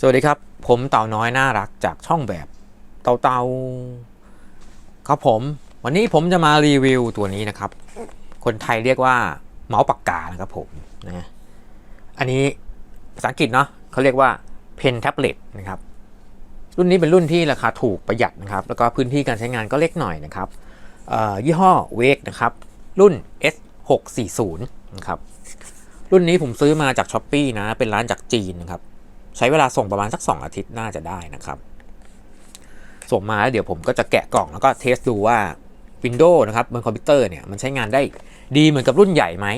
สวัสดีครับ ผมเต่าน้อยน่ารักจากช่องแบบเต่าเต่าครับผม วันนี้ผมจะมารีวิวตัวนี้นะครับ คนไทยเรียกว่าเมาส์ปากกานะครับผมนะอันนี้ภาษาอังกฤษเนาะเขาเรียกว่า Pen Tablet นะครับ รุ่นนี้เป็นรุ่นที่ราคาถูกประหยัดนะครับ แล้วก็พื้นที่การใช้งานก็เล็กหน่อยนะครับยี่ห้อ Wake นะครับ รุ่น S640 นะครับรุ่นนี้ผมซื้อมาจาก s h อ p e e นะเป็นร้านจากจีนนะครับ ใช้เวลาส่งประมาณสัก 2 อาทิตย์น่าจะได้นะครับ ส่งมาแล้วเดี๋ยวผมก็จะแกะกล่องแล้วก็เทสดูว่า Windows นะครับบนคอมพิวเตอร์เนี่ยมันใช้งานได้ดีเหมือนกับรุ่นใหญ่ไหม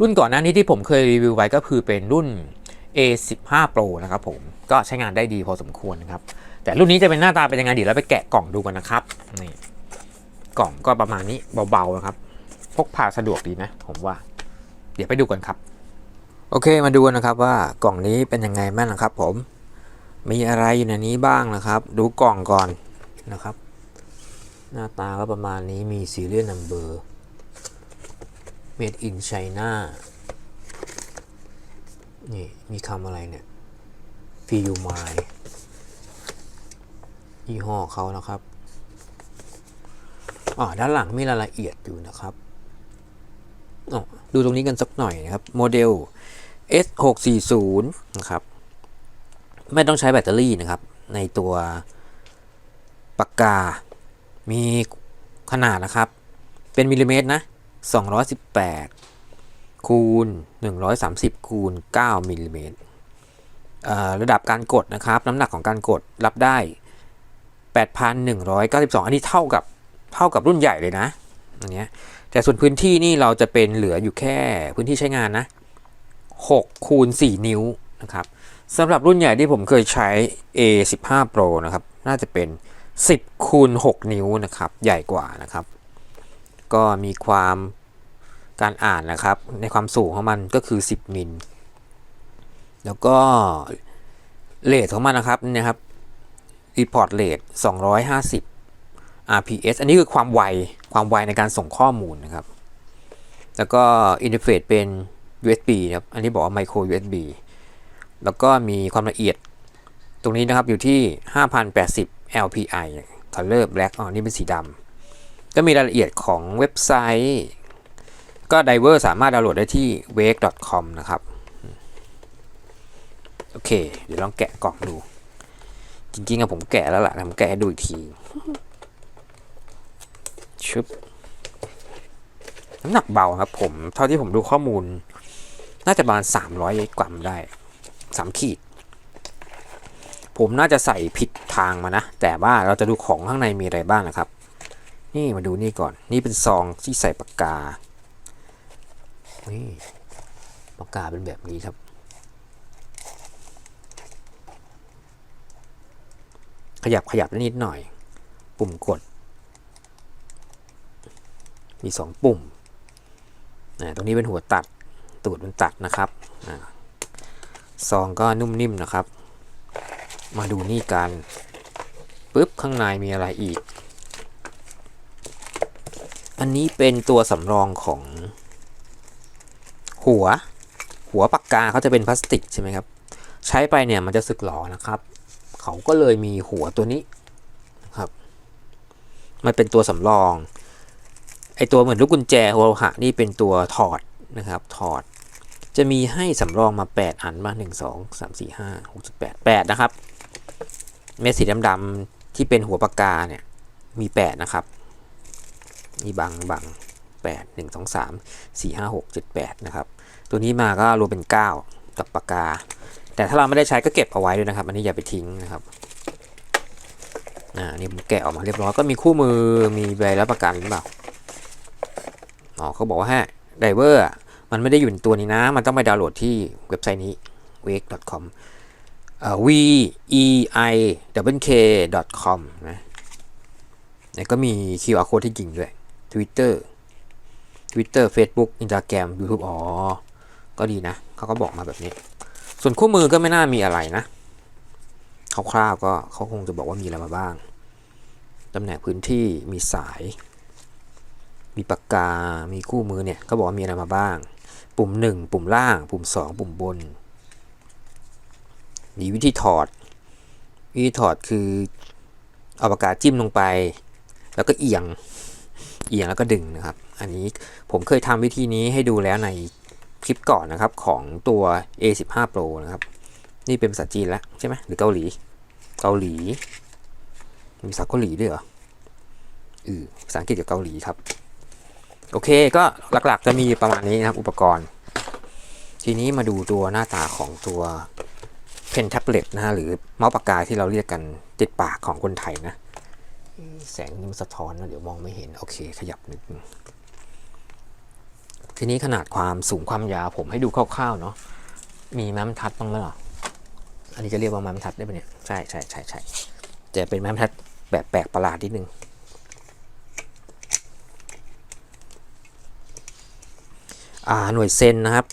รุ่นก่อนหน้านี้ที่ผมเคยรีวิวไว้ก็คือเป็นรุ่น A15 Pro นะครับผมก็ใช้งานได้ดีพอสมควรนะครับ แต่รุ่นนี้จะเป็นหน้าตาเป็นยังไงเดี๋ยวเราไปแกะกล่องดูกันนะครับนี่กล่องก็ประมาณนี้เบาๆนะครับ พกพาสะดวกดีนะ ผมว่า เดี๋ยวไปดูกันครับ โอเคมาดูนะครับว่ากล่องนี้เป็นยังไงบ้างนะครับ ผม มีอะไรอยู่ในนี้บ้างนะครับ ดูกล่องก่อนนะครับ หน้าตาก็ประมาณนี้มี serial number made in China นี่มีคำอะไรเนี่ย f i l m i ยี่ห้อเขานะครับ อ๋อ ด้านหลังมีรายละเอียดอยู่นะครับ ดูตรงนี้กันสักหน่อยนะครับ โมเดล S640 นะครับ ไม่ต้องใช้แบตเตอรี่นะครับ ในตัวปากกา มีขนาดนะครับ เป็นมิลลิเมตรนะ 218 คูณ 130 คูณ 9 มิลลิเมตรระดับการกดนะครับ น้ำหนักของการกดรับได้ 8,192 อันนี้เท่ากับเท่ากับรุ่นใหญ่เลยนะอันเนี้ย แต่ส่วนพื้นที่นี่เราจะเป็นเหลืออยู่แค่พื้นที่ใช้งานนะ6คูณ4นิ้วนะครับสำหรับรุ่นใหญ่ที่ผมเคยใช้ A15 Pro นะครับ น่าจะเป็น 10คูณ6นิ้วนะครับ ใหญ่กว่านะครับ ก็มีความการอ่านนะครับ ในความสูงของมันก็คือ 10 มิล แล้วก็เลทของมันนะครับเนี่ยครับ report rate 250 RPS อันนี้คือความไว ความไวในการส่งข้อมูลนะครับ แล้วก็อินเทอร์เฟซเป็น USB นะครับ อันนี้บอกว่า micro USB แล้วก็มีความละเอียดตรงนี้นะครับอยู่ที่ 5080 LPI color black อ๋อ นี่เป็นสีดำ ก็มีรายละเอียดของเว็บไซต์ ก็ไดเวอร์สามารถดาวน์โหลดได้ที่ wake.com นะครับ โอเค เดี๋ยวลองแกะกล่องดู จริงๆอะผมแกะแล้วล่ะผมแกะให้ดูอีกที ชึบน้ำหนักเบาครับผม เท่าที่ผมดูข้อมูล น่าจะประมาณ300กรัมได้3ขีด ผมน่าจะใส่ผิดทางมานะ แต่ว่าเราจะดูของข้างในมีอะไรบ้างนะครับ นี่มาดูนี่ก่อน นี่เป็นซองที่ใส่ปากกา นี่ปากกาเป็นแบบนี้ครับ ขยับขยับนิดหน่อย ปุ่มกด มี 2 ปุ่มนะตรงนี้เป็นหัวตัด ตูดเป็นตัดนะครับซองก็นุ่มนิ่มนะครับ มาดูนี่กันปุ๊บข้างในมีอะไรอีก อันนี้เป็นตัวสำรองของ หัว หัวปากกาเขาจะเป็นพลาสติกใช่ไหมครับ ใช้ไปเนี่ยมันจะสึกหรอนะครับ เขาก็เลยมีหัวตัวนี้นะครับ มันเป็นตัวสำรอง ไอตัวเหมือนลูกกุญแจโลหะนี่เป็นตัวถอดนะครับถอด จะมีให้สำรองมา 8 อันมา 1 2 3 4 5 6 8 8 นะครับ เม็ดสีดำๆที่เป็นหัวปากกาเนี่ยมี 8 นะครับนี่บังบัง8 1 2 3 4 5 6 7 8 นะครับ ตัวนี้มาก็รวมเป็น 9 กับปากกา แต่ถ้าเราไม่ได้ใช้ก็เก็บเอาไว้ด้วยนะครับ อันนี้อย่าไปทิ้งนะครับอ่านี่ผมแกะออกมาเรียบร้อยก็มีคู่มือมีใบรับประกันหรือเปล่า อ๋อเขาบอกว่าฮะไดเวอร์มันไม่ได้อยู่ในตัวนี้นะ มันต้องไปดาวน์โหลดที่เว็บไซต์นี้ wake.com เอ่อ v e i w k com นะแล้วก็มี QR code ที่จริงด้วย Twitter Twitter Facebook Instagram YouTube อ๋อ ก็ดีนะ เขาก็บอกมาแบบนี้ ส่วนคู่มือก็ไม่น่ามีอะไรนะคร่าวๆก็เขาคงจะบอกว่ามีอะไรมาบ้างตำแหน่งพื้นที่มีสาย มีปากกา มีคู่มือเนี่ยก็บอกว่ามีอะไรมาบ้าง ปุ่ม 1 ปุ่มล่าง ปุ่ม 2 ปุ่มบน มีวิธีถอด วิธีถอดคือเอาปากกาจิ้มลงไป แล้วก็เอียง เอียงแล้วก็ดึงนะครับ อันนี้ผมเคยทำวิธีนี้ให้ดูแล้วในคลิปก่อนนะครับของตัว A15 Pro นะครับ นี่เป็นภาษาจีนแล้วใช่ไหมหรือเกาหลี เกาหลี มีภาษาเกาหลีด้วยเหรออือภาษาอังกฤษกับเกาหลีครับ โอเคก็หลักๆจะมีประมาณนี้นะครับอุปกรณ์ ทีนี้มาดูตัวหน้าตาของตัวเพนแท็บเล็ตนะฮะหรือเมาส์ปากกาที่เราเรียกกันติดปากของคนไทยนะ แสงนี่มันสะท้อนนะเดี๋ยวมองไม่เห็น โอเค ขยับนิดนึงทีนี้ขนาดความสูงความยาวผมให้ดูคร่าวๆเนาะมีแม้มทัดบ้างแล้วเหรออันนี้จะเรียกว่าแม้มทัดได้ปะเนี่ยใช่ใช่ใช่ใช่แต่เป็นแม้มทัดแบบแปลกประหลาดนิดนึง อ่า หน่วยเซนนะครับ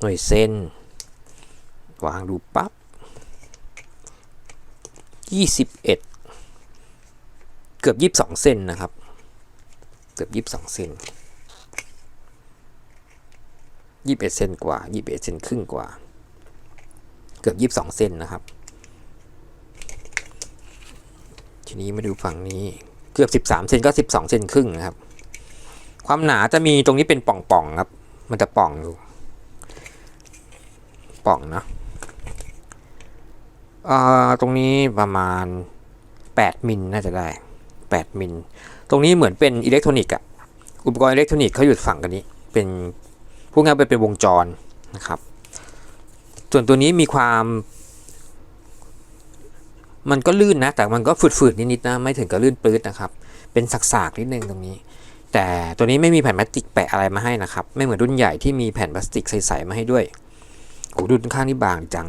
หน่วยเซนวางดูปับ๊บยี่สิบเอ็ดเกือบยี่สิบสองเซนนะครับ เกือบยี่สิบสองเซนยี่สิบเอ็ดเซนกว่ายี่สิบเอ็ดเซนครึ่งกว่า เกือบยี่สิบสองเซนนะครับ ทีนี้มาดูฝั่งนี้ เกือบสิบสามเซนก็สิบสองเซนครึ่งนะครับ ความหนาจะมีตรงนี้เป็นป่องๆครับ มันจะป่องอยู่ป่องเนอะอ่าตรงนี้ประมาณ 8 มิลน่าจะได้ 8 มิล ตรงนี้เหมือนเป็นอิเล็กทรอนิกส์อะอุปกรณ์อิเล็กทรอนิกส์เขาอยู่ฝั่งกันนี้ เป็นพวกงานเป็นวงจรนะครับ ส่วนตัวนี้มีความ มันก็ลื่นนะ แต่มันก็ฝืดๆนิดๆนะ ไม่ถึงกับลื่นปลื้ดนะครับ เป็นสักๆนิดนึงตรงนี้ แต่ตัวนี้ไม่มีแผ่นพลาสติกแปะอะไรมาให้นะครับ ไม่เหมือนรุ่นใหญ่ที่มีแผ่นพลาสติกใสๆมาให้ด้วยโอ้ดูด้านข้างนี่บางจัง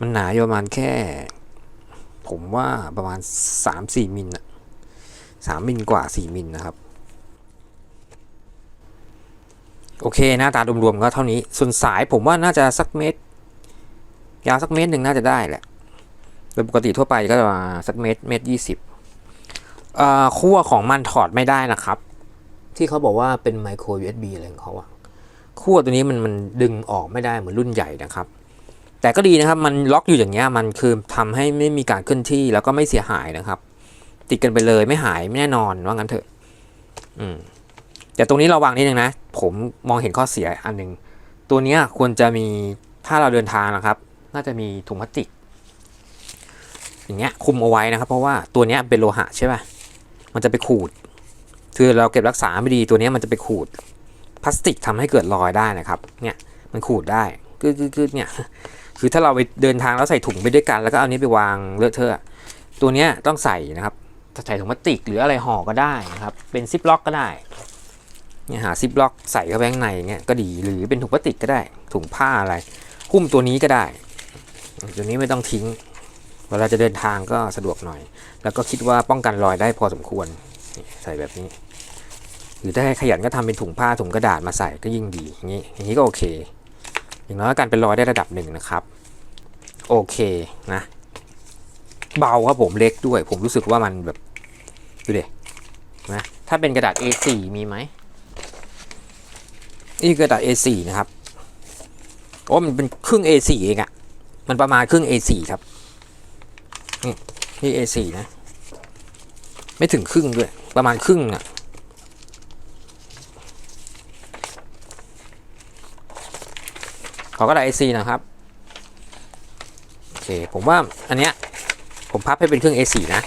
มันหนาอยู่ประมาณแค่ ผมว่าประมาณ 3-4มิลอะ3มิลกว่า 4 มิลนะครับ โอเค หน้าตารวมๆก็เท่านี้ ส่วนสายผมว่าน่าจะสักเมตร ยาวสักเมตรหนึ่งน่าจะได้แหละ โดยปกติทั่วไปก็จะมาสักเมตรเมตรยี่สิบขั้วของมันถอดไม่ได้นะครับ ที่เขาบอกว่าเป็นไมโคร USB อะไรของเขาอะขั้วตัวนี้มันมันดึงออกไม่ได้เหมือนรุ่นใหญ่นะครับ แต่ก็ดีนะครับมันล็อกอยู่อย่างเงี้ยมันคือทำให้ไม่มีการเคลื่อนที่แล้วก็ไม่เสียหายนะครับ ติดกันไปเลยไม่หายไม่แน่นอนว่างั้นเถอะ อืมแต่ตรงนี้ระวังนิดนึงนะ ผมมองเห็นข้อเสียอันหนึ่งตัวนี้ควรจะมีถ้าเราเดินทางนะครับ น่าจะมีถุงพลาสติก อย่างเงี้ยคุมเอาไว้นะครับ เพราะว่าตัวนี้เป็นโลหะใช่ป่ะมันจะไปขูด คือเราเก็บรักษาไม่ดีตัวนี้มันจะไปขูดพลาสติกทำให้เกิดรอยได้นะครับ เนี่ยมันขูดได้คือคือเนี่ยคือถ้าเราไปเดินทางแล้วใส่ถุงไปด้วยกัน แล้วก็เอานี้ไปวางเลอะเทอะตัวเนี้ยต้องใส่นะครับใส่ถุงพลาสติกหรืออะไรห่อก็ได้นะครับ เป็นซิปล็อกก็ได้เนี่ยหาซิปล็อกใส่เข้าไปข้างในเงี้ยก็ดีหรือเป็นถุงพลาสติกก็ได้ ถุงผ้าอะไรหุ้มตัวนี้ก็ได้ ตัวนี้ไม่ต้องทิ้ง เวลาจะเดินทางก็สะดวกหน่อย แล้วก็คิดว่าป้องกันรอยได้พอสมควร ใส่แบบนี้ หรือถ้าให้ขยันก็ทำเป็นถุงผ้าถุงกระดาษมาใส่ก็ยิ่งดีอย่างนี้อย่างนี้ก็โอเค อย่างน้อยการเป็นรอยได้ระดับหนึ่งนะครับ โอเคนะ เบาครับผมเล็กด้วย ผมรู้สึกว่ามันแบบดูดินะถ้าเป็นกระดาษ A4 มีไหมนี่กระดาษ A4 นะครับโอ้มันเป็นครึ่ง A4 เองอะมันประมาณครึ่ง A4 ครับ นี่นี่ A4 นะ ไม่ถึงครึ่งด้วย ประมาณครึ่งอะขอกระดาษ A4 นะครับโอเคผมว่าอันเนี้ยผมพับให้เป็นครึ่ง A4 นะ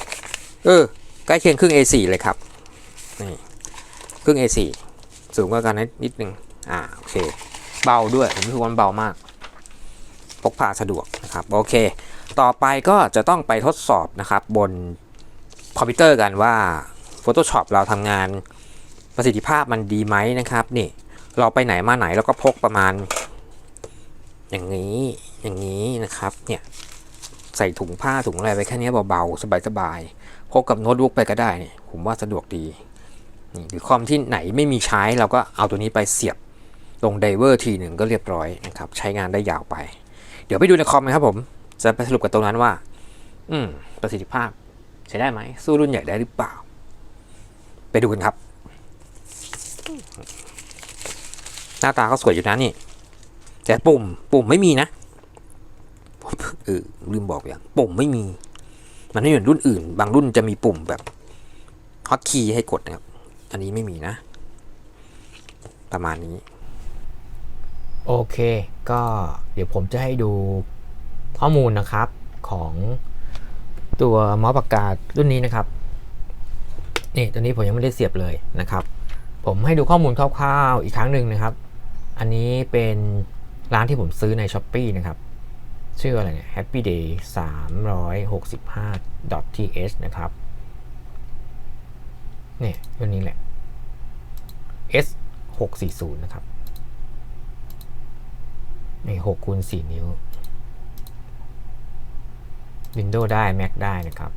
เออใกล้เคียงครึ่ง A4 เลยครับนี่ครึ่ง A4 สูงกว่ากันนิดนึงอ่าโอเค เบาด้วยผมรู้สึกว่ามันเบามากพกพาสะดวกนะครับโอเค ต่อไปก็จะต้องไปทดสอบนะครับบนคอมพิวเตอร์กันว่า Photoshop เราทำงานประสิทธิภาพมันดีไหมนะครับนี่เราไปไหนมาไหนแล้วก็พกประมาณ อย่างนี้อย่างนี้นะครับเนี่ยใส่ถุงผ้าถุงอะไรไปแค่นี้เบาๆ สบายๆพกกับโน้ตบุ๊กไปก็ได้เนี่ยผมว่าสะดวกดีนี่หรือคอมที่ไหนไม่มีใช้เราก็เอาตัวนี้ไปเสียบลงไดเวอร์ทีหนึ่งก็เรียบร้อยนะครับใช้งานได้ยาวไป เดี๋ยวไปดูในคอมนะครับผมจะไปสรุปกันตรงนั้นว่า อืมประสิทธิภาพใช้ได้ไหมสู้รุ่นใหญ่ได้หรือเปล่า ไปดูกันครับ หน้าตาก็สวยอยู่นะนี่ แต่ปุ่ม ปุ่มไม่มีนะเออลืมบอกอย่างปุ่มไม่มี มันไม่เหมือนรุ่นอื่น บางรุ่นจะมีปุ่มแบบฮอตคีย์ให้กดนะครับ อันนี้ไม่มีนะ ประมาณนี้ โอเค ก็เดี๋ยวผมจะให้ดูข้อมูลนะครับของตัวมาส์ปากการุ่นนี้นะครับ นี่ตัวนี้ผมยังไม่ได้เสียบเลยนะครับ ผมให้ดูข้อมูลคร่าวๆอีกครั้งหนึ่งนะครับ อันนี้เป็นร้านที่ผมซื้อใน s h อ p e e นะครับ ชื่ออะไรเนี่ย Happy Day 365 th นะครับเนี่ยตัวนี้แหละ S 640 นะครับนี่6คูณ4นิ้ว Windows ได้ Mac ได้นะครับ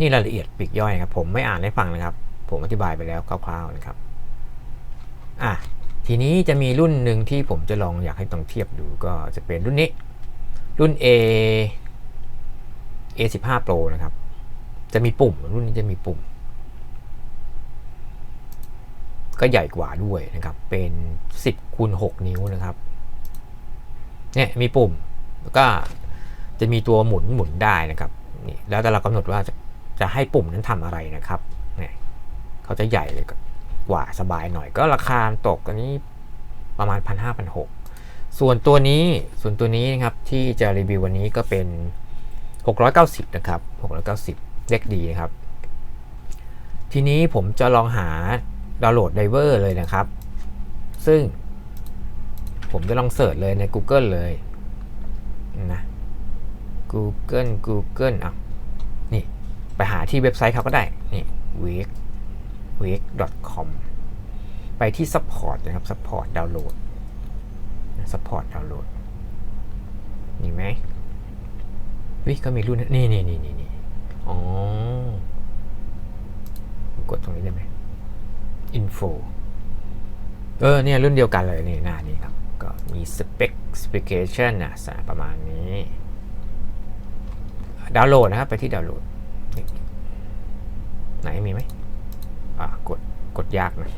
นี่รายละเอียดปีกย่อยนะครับผมไม่อ่านให้ฟังนะครับ ผมอธิบายไปแล้วคร่าวๆนะครับอะทีนี้จะมีรุ่นหนึ่งที่ผมจะลองอยากให้ต้องเทียบดูก็จะเป็นรุ่นนี้ รุ่น A A15 Pro นะครับ จะมีปุ่ม รุ่นนี้จะมีปุ่ม ก็ใหญ่กว่าด้วยนะครับ เป็น 10คูณ6นิ้วนะครับเนี่ยมีปุ่มแล้วก็จะมีตัวหมุนหมุนได้นะครับนี่แล้วแต่เรากำหนดว่าจะ จะให้ปุ่มนั้นทำอะไรนะครับเนี่ยเขาจะใหญ่เลยกว่าสบายหน่อย ก็ราคาตกอันนี้ประมาณ 1 5 0 0 1 ส่วนตัวนี้ส่วนตัวนี้นะครับที่จะรีวิววันนี้ก็เป็น 690 นะครับ 690 เล็กดีนะครับ ทีนี้ผมจะลองหาดาวน์โหลดไดเวอร์เลยนะครับ ซึ่งผมจะลองเสิร์ชเลยใน Google เลยนะ Google Google อะ หาที่เว็บไซต์เขาก็ได้นี่ wake wake com ไปที่ support นะครับ support ดาวน์โหลด support ดาวน์โหลดนี่ไหมวิก็มีรุ่นนี่นี่นี่นี่นี่อ๋อกดตรงนี้ได้ไหม info เออเนี่ยรุ่นเดียวกันเลยนี่หน้านี้ครับ ก็มี spec specification นะประมาณนี้ ดาวน์โหลดนะครับ ไปที่ดาวน์โหลด ไหนมีไหมอะกดกดยากนะ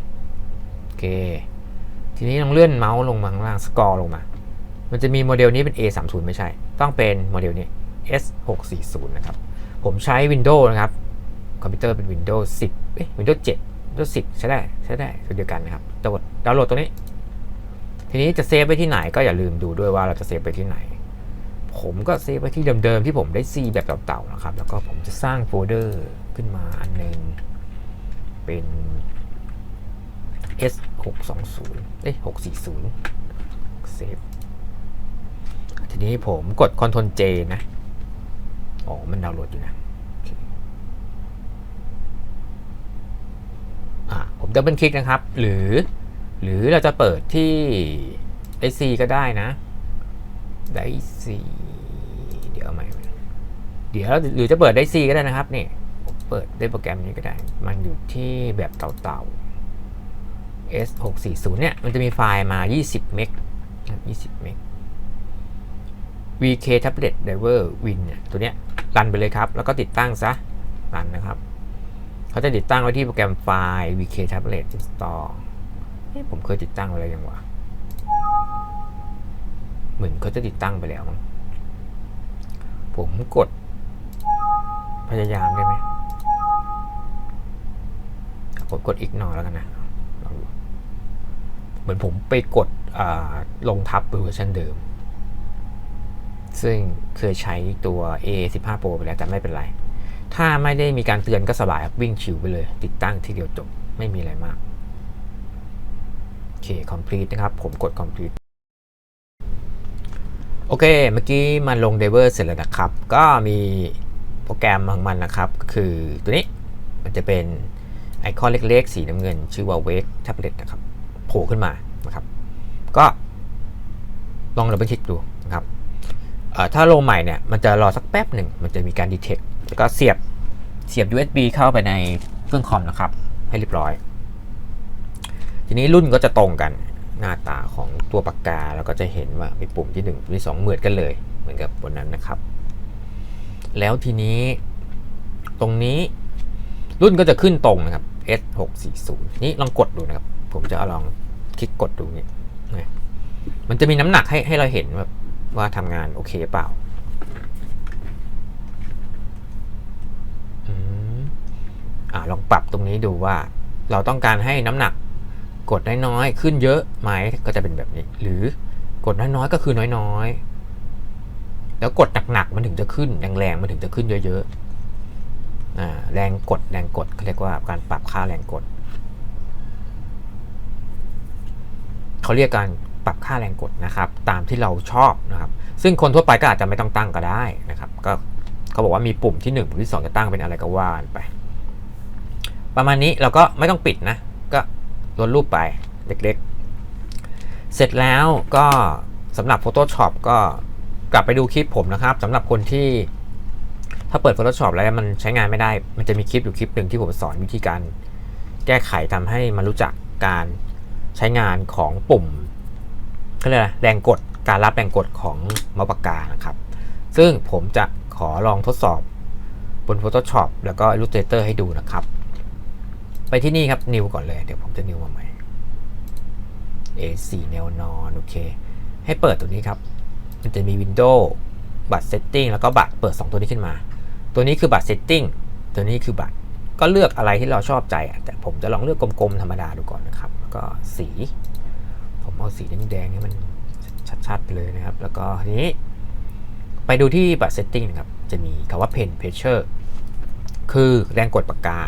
โอเค ทีนี้ลองเลื่อนเมาส์ลงมาข้างล่างสกอร์ลงมา มันจะมีโมเดลนี้เป็น A30 ไม่ใช่ ต้องเป็นโมเดลนี้ S640 นะครับ ผมใช้ Windows นะครับ คอมพิวเตอร์เป็น Windows 10เอ้ย Windows 7 Windows 10 ใช้ได้ ใช้ได้ตัวเดียวกันนะครับดาวน์โหลดดาวน์โหลดตัวนี้ ทีนี้จะเซฟไปที่ไหนก็อย่าลืมดูด้วยว่าเราจะเซฟไปที่ไหน ผมก็เซฟไปที่เดิมๆที่ผมได้ซีแบบเก่าๆนะครับ แล้วก็ผมจะสร้างโฟลเดอร์ขึ้นมาอันหนึง เป็น S 6 2 0เอ้ย6 4 0เซฟทีนี้ผมกด Ctrl J นะ อ๋อ มันดาวน์โหลดอยู่นะโอเคอะผมดับเบิลคลิกนะครับ หรือ หรือเราจะเปิดที่ IC ก็ได้นะ ได้ซีเดี๋ยวเอาใหม่ เดี๋ยวหรือจะเปิดได้ซีก็ได้นะครับนี่เปิดได้โปรแกรมนี้ก็ได้ มันอยู่ที่แบบเต่าๆ S 6 4 0เนี่ยมันจะมีไฟล์มา 20 เมกนะครับ20 เมก VK Tablet Driver Win เนี่ยตัวเนี้ยรันไปเลยครับ แล้วก็ติดตั้งซะรันนะครับ เขาจะติดตั้งไว้ที่โปรแกรมไฟล์ VK Tablet Install เอ๊ะผมเคยติดตั้งไว้แล้วยังวะเหมือนเขาจะติดตั้งไปแล้วมั้งผมกด พยายามได้ไหมผมกดอีกหน่อยแล้วกันนะ เหมือนผมไปกดลงทับเวอร์ชันเดิม ซึ่งเคยใช้ตัว A15 Pro ไปแล้วแต่ไม่เป็นไร ถ้าไม่ได้มีการเตือนก็สบายวิ่งชิวไปเลย ติดตั้งทีเดียวจบ ไม่มีอะไรมาก โอเค complete นะครับ ผมกด complete โอเค เมื่อกี้มันลง Diver เสร็จแล้วนะครับ ก็มี โปรแกรมของมันนะครับ คือตัวนี้มันจะเป็นไอคอนเล็กๆ สีน้ำเงิน ชื่อว่า Wake Tablet นะครับโผล่ขึ้นมานะครับ ก็ลองดับเบิลคลิกดูนะครับถ้าลงใหม่เนี่ยมันจะรอสักแป๊บหนึ่ง มันจะมีการ detect แล้วก็เสียบเสียบ USB เข้าไปในเครื่องคอมนะครับ ให้เรียบร้อย ทีนี้รุ่นก็จะตรงกันหน้าตาของตัวปากกา แล้วก็จะเห็นว่ามีปุ่มที่1ปุ่มที่ 2 เหมือนกันเลย เหมือนกับบนนั้นนะครับ แล้วทีนี้ตรงนี้รุ่นก็จะขึ้นตรงนะครับ S 6 4 0 นี่ลองกดดูนะครับ ผมจะเอาลองคลิกกดดูเนี่ยมันจะมีน้ำหนักให้ให้เราเห็นแบบว่าทำงานโอเคเปล่าอืมอ่าลองปรับตรงนี้ดูว่า เราต้องการให้น้ำหนักกดน้อยๆขึ้นเยอะไหมก็จะเป็นแบบนี้ หรือกดน้อยๆก็คือน้อยๆ แล้วกดหนักๆมันถึงจะขึ้นแรงๆมันถึงจะขึ้นเยอะๆแรงกดแรงกดเขาเรียกว่าการปรับค่าแรงกดเขาเรียกการปรับค่าแรงกดนะครับ ตามที่เราชอบนะครับ ซึ่งคนทั่วไปก็อาจจะไม่ต้องตั้งก็ได้นะครับ ก็เขาบอกว่ามีปุ่มที่1ปุ่มที่ 2 จะตั้งเป็นอะไรก็ว่านไป ประมาณนี้เราก็ไม่ต้องปิดนะ ก็ลดรูปไปเล็กๆ เสร็จแล้วก็สำหรับ Photoshop ก็ กลับไปดูคลิปผมนะครับสำหรับคนที่ถ้าเปิด Photoshop แล้วมันใช้งานไม่ได้ มันจะมีคลิปอยู่คลิปหนึ่งที่ผมสอนวิธีการ แก้ไขทำให้มันรู้จักการใช้งานของปุ่มเขาเรียกอแรงกดการรับแรงกดของเมาส์ปากกานะครับ ซึ่งผมจะขอลองทดสอบบน Photoshop แล้วก็ Illustrator ให้ดูนะครับ ไปที่นี่ครับ New ก่อนเลย เดี๋ยวผมจะ New มาใหม่ A4 แนวนอน โอเค ให้เปิดตัวนี้ครับ มันจะมี Windows บัตร Setting แล้วก็บัตรเปิด 2 ตัวนี้ขึ้นมา ตัวนี้คือบัตร Setting ตัวนี้คือบัตรก็เลือกอะไรที่เราชอบใจ แต่ผมจะลองเลือกกลมๆธรรมดาดูก่อนนะครับ แล้วก็สี ผมเอาสีแดงๆให้มันชัดๆไปเลยนะครับ แล้วก็ทีนี้ ไปดูที่บัตร Setting นะครับ จะมีคำว่า Pen Pressure คือแรงกดปากกา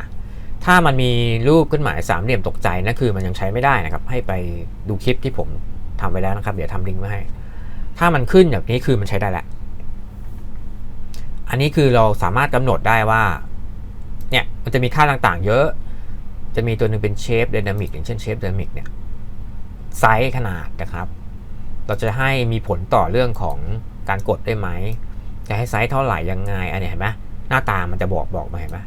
ถ้ามันมีรูปขึ้นหมายสามเหลี่ยมตกใจนั่นคือมันยังใช้ไม่ได้นะครับ ให้ไปดูคลิปที่ผมทำไว้แล้วนะครับ เดี๋ยวทำลิงก์ไว้ให้ ถ้ามันขึ้นแบบนี้คือมันใช้ได้แล้วอันนี้คือเราสามารถกำหนดได้ว่า เนี่ยมันจะมีค่าต่างๆ เยอะ จะมีตัวหนึ่งเป็นเชฟ d y นามิกอย่างเช่นเชฟ d y นามิกเนี่ยไซส์ขนาดนะครับ เราจะให้มีผลต่อเรื่องของการกดได้ไหม จะให้ไซส์เท่าไหร่ยังไง อันนี้เห็นไหมหน้าตามันจะบอกบอกมาเห็นไหม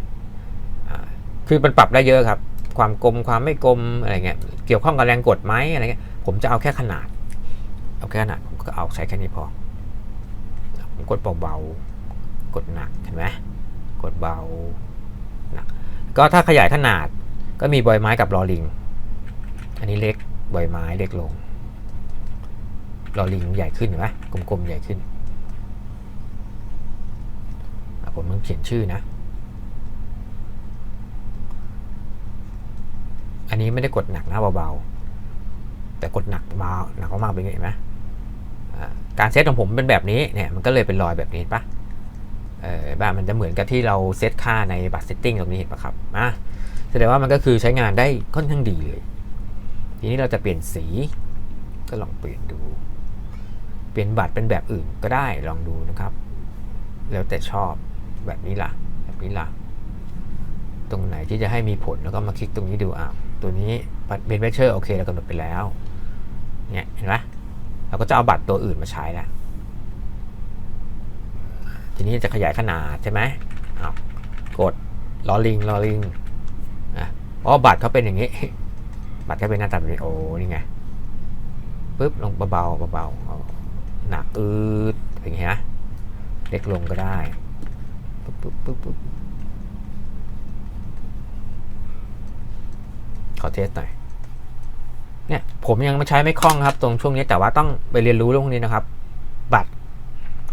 คือมันปรับได้เยอะครับ ความกลมความไม่กลมอะไรเงี้ย เกี่ยวข้องกับแรงกดไหมอะไรเงี้ย ผมจะเอาแค่ขนาด เอาแค่ขนาด ก็เอาใช้แค่นี้พอ ผมกดเบาๆ กดหนักเห็นไหมกดเบาหนัก ก็ถ้าขยายขนาดก็มีบอยไม้กับลอลิง อันนี้เล็กบอยไม้เล็กลงลอลิงใหญ่ขึ้นเห็นไหมกลมๆใหญ่ขึ้น ผมต้องเขียนชื่อนะ อันนี้ไม่ได้กดหนักนะเบาๆแต่กดหนักเบาหนักมากๆเป็นไงเห็นไหม การเซตของผมเป็นแบบนี้เนี่ยมันก็เลยเป็นรอยแบบนี้ปะเออแบบมันจะเหมือนกับที่เราเซตค่าในบัตรเซตติ้งตรงนี้เห็นปะครับอะแสดงว่ามันก็คือใช้งานได้ค่อนข้างดีเลย ทีนี้เราจะเปลี่ยนสี ก็ลองเปลี่ยนดู เปลี่ยนบัตรเป็นแบบอื่นก็ได้ลองดูนะครับ แล้วแต่ชอบแบบนี้ล่ะ แบบนี้ล่ะ ตรงไหนที่จะให้มีผลแล้วก็มาคลิกตรงนี้ดูอะตัวนี้บัตรเบนเวเชอร์โอเคเรากำหนดไปแล้วเนี่ยเห็นไหม เราก็จะเอาบัตรตัวอื่นมาใช้แล้วทีนี้จะขยายขนาดใช่ไหมกดลอลิงลอลิงอะอ๋อบัตรเขาเป็นอย่างนี้ บัตรก็เป็นหน้าตาแบบนี้โอ้นี่ไงปุ๊บลงเบาๆเบาๆเอาหนักอืดอย่างเงี้ยเล็กลงก็ได้ปุ๊บปุ๊บปุ๊บปุ๊บขอเทสหน่อย เนี่ยผมยังไม่ใช้ไม่คล่องครับตรงช่วงนี้แต่ว่าต้องไปเรียนรู้เรื่องนี้นะครับ บัตร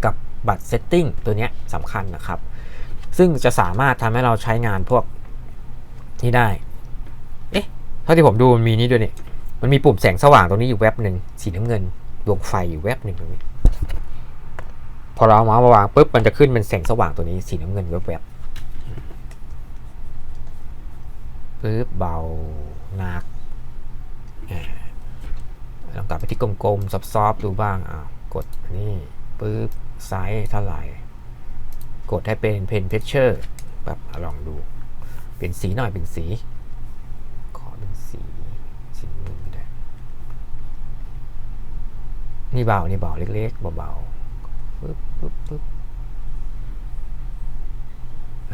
กับบัตรเซตติ้งตัวนี้สำคัญนะครับ ซึ่งจะสามารถทำให้เราใช้งานพวกนี้ได้ เอ๊ะเท่าที่ผมดูมันมีนี่ด้วยนี่มันมีปุ่มแสงสว่างตรงนี้อยู่แวบหนึ่งสีน้ำเงินดวงไฟอยู่แวบหนึ่งตรงนี้ พอเราเอามาส์มาวางปุ๊บมันจะขึ้นเป็นแสงสว่างตัวนี้สีน้ำเงินแวบๆปุ๊บเบาหนัก ลองกลับไปที่กลมๆซอฟๆดูบ้างอ้าวกดอันนี่ปุ๊บไซส์เท่าไหร่ กดให้เป็นเพนเพชเชอร์แบบลองดู เปลี่ยนสีหน่อยเป็นสี ขอเป็นสีสีน้ำเงินก็ได้นี่เบานี่เบาเล็กๆเบาๆปึ๊บปึ๊บปึ๊บ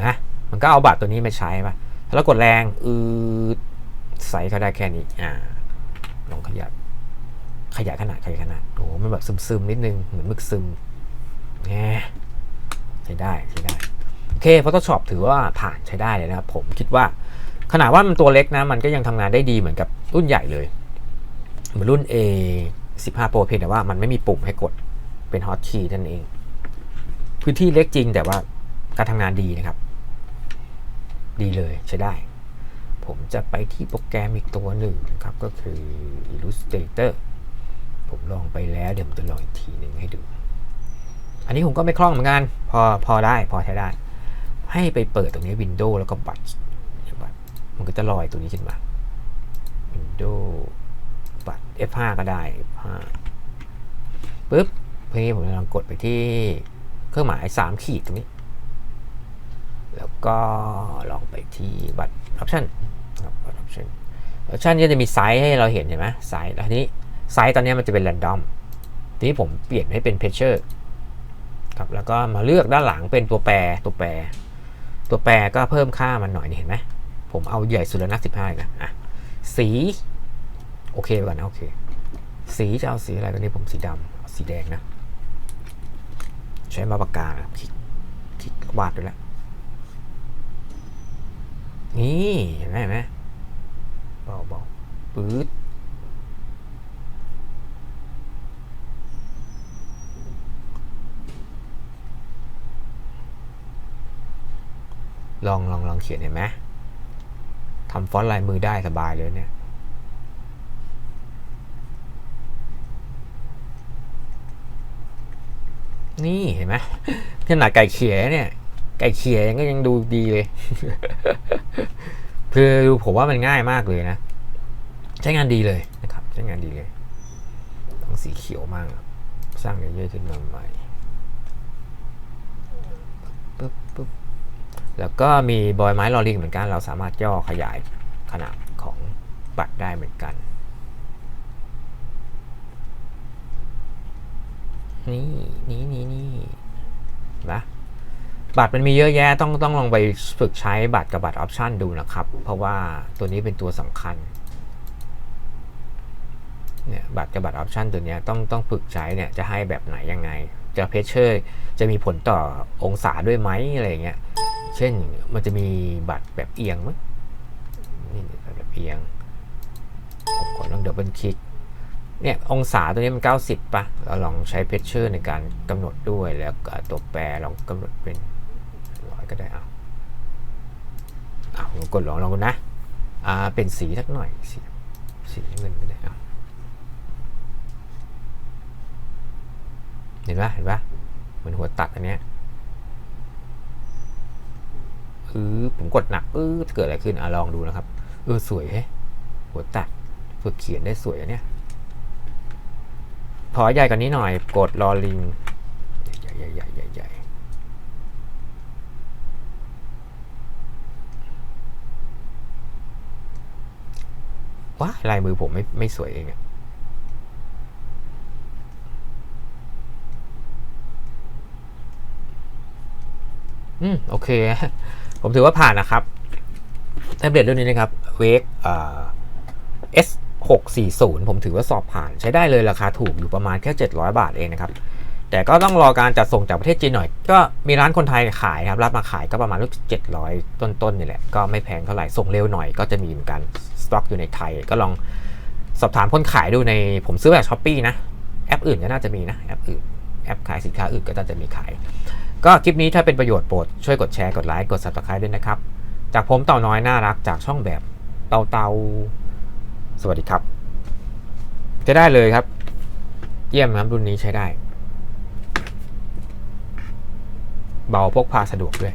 นะมันก็เอาบัตรตัวนี้มาใช้ป่ะถ้าเรากดแรงอืดใส่เขาได้แค่นี้อ่า ลองขยับขยายขนาดขยายขนาดโอ้มันแบบซึมๆนิดนึง เหมือนมึกซึมแหมใช้ได้ใช้ได้โอเค Photoshop ถือว่าผ่านใช้ได้เลยนะครับ ผมคิดว่า ขนาดว่ามันตัวเล็กนะ มันก็ยังทำงานได้ดีเหมือนกับรุ่นใหญ่เลย เหมือนรุ่น A 15 Pro เพียงแต่ว่ามันไม่มีปุ่มให้กดเป็นฮอตคีย์นั่นเอง พื้นที่เล็กจริงแต่ว่าการทำงานดีนะครับ ดีเลยใช้ได้ ผมจะไปที่โปรแกรมอีกตัวหนึ่งนะครับ ก็คือ Illustrator ผมลองไปแล้วเดี๋ยวผมจะลองอีกทีหนึ่งให้ดู อันนี้ผมก็ไม่คล่องเหมือนกัน พอพอได้พอใช้ได้ ให้ไปเปิดตรงนี้ Windows แล้วก็บัตรบัตรมันก็จะลอยตัวนี้ขึ้นมา Windows บัตร F5 ก็ได้ F5 ปุ๊บเพนี้ผมจะลองกดไปที่เครื่องหมาย 3 ขีดตรงนี้ แล้วก็ลองไปที่บัตร Option ครับบัตร Option Option ก็จะมีไซส์ให้เราเห็นเห็นไหมไซส์แล้วทีนี้ไซส์ตอนนี้มันจะเป็น random ทีนี้ผมเปลี่ยนให้เป็น picture ครับแล้วก็มาเลือกด้านหลังเป็นตัวแปรตัวแปร ตัวแปรก็เพิ่มค่ามันหน่อยนี่เห็นไหมผมเอาใหญ่สุดแล้วนะ15อีกนะอะสี โอเคไปก่อนนะโอเค สีจะเอาสีอะไรตอนนี้ผมสีดำเอาสีแดงนะ ใช้มาปากกาคลิกคลิกวาดด้วยแล้ว นี่เห็นไหมเห็นไหมเบาเบาปื๊ดลองลองลองเขียนเห็นไหมทำฟอนต์ลายมือได้สบายเลยเนี่ยนี่เห็นไหมขนาดไก่เขียเนี่ย ไก่เขียยังก็ยังดูดีเลย คือผมว่ามันง่ายมากเลยนะ ใช้งานดีเลยนะครับ ใช้งานดีเลยต้องสีเขียวมากสร้างเลเยอร์ขึ้นมาใหม่ปึ๊บปึ๊บแล้วก็มีบอยไม้ลอลิงเหมือนกัน เราสามารถย่อขยายขนาดของบัตรได้เหมือนกันนี่นี่นี่นี่นะ บัตรมันมีเยอะแยะต้องต้องลองไปฝึกใช้บัตรกับบัตรออปชันดูนะครับ เพราะว่าตัวนี้เป็นตัวสำคัญเนี่ยบัตรกับบัตรออปชันตัวนี้ต้องต้องฝึกใช้เนี่ยจะให้แบบไหนยังไง จะเพชเชอร์จะมีผลต่อองศาด้วยไหมอะไรเงี้ยเช่นมันจะมีบัตรแบบเอียงมั้ยนี่แบบเอียงผมขอลองเดบเบิลคลิกเนี่ยองศาตัวนี้มัน 90ป่ะเราลองใช้เพชเชอร์ในการกำหนดด้วยแล้วตัวแปรลองกำหนดเป็น ก็ได้เอาเอาลองกดลองลองดูนะอ่าเป็นสีสักหน่อยสีสีเงินก็ได้เอาเห็นปะเห็นปะเหมือนหัวตัดอันเนี้ยเออผมกดหนักเออจะเกิดอะไรขึ้นอะลองดูนะครับ เออสวยเฮ้หัวตัดฝึกเขียนได้สวยอันเนี้ยขอใหญ่กว่านี้หน่อย กดรอลิงใหญ่ใหญ่ใหญ่ใหญ่ใหญ่ ว้าลายมือผมไม่ไม่สวยเองอะอืม โอเค ผมถือว่าผ่านนะครับแท็บเล็ตรุ่นนี้นะครับเวกเอ่อ S 640 ผมถือว่าสอบผ่านใช้ได้เลยราคาถูกอยู่ประมาณแค่ 700 บาทเองนะครับ แต่ก็ต้องรอการจัดส่งจากประเทศจีนหน่อย ก็มีร้านคนไทยขายครับ รับมาขายก็ประมาณลูก700 ต้นๆนี่แหละ ก็ไม่แพงเท่าไหร่ ส่งเร็วหน่อยก็จะมีเหมือนกัน ต็อกอยู่ในไทย ก็ลองสอบถามคนขายดูในผมซื้อแบบช้อปปีนะ แอปอื่นก็น่าจะมีนะ แอปอื่นแอปขายสินค้าอื่นก็น่าจะมีขาย ก็คลิปนี้ถ้าเป็นประโยชน์โปรด ช่วยกดแชร์กดไลค์กด subscribe ด้วยนะครับ จากผมเต่าน้อยน่ารักจากช่องแบบเต่าเตาสวัสดีครับ จะได้เลยครับ เยี่ยมครับรุ่นนี้ใช้ได้ เบาพกพาสะดวกด้วย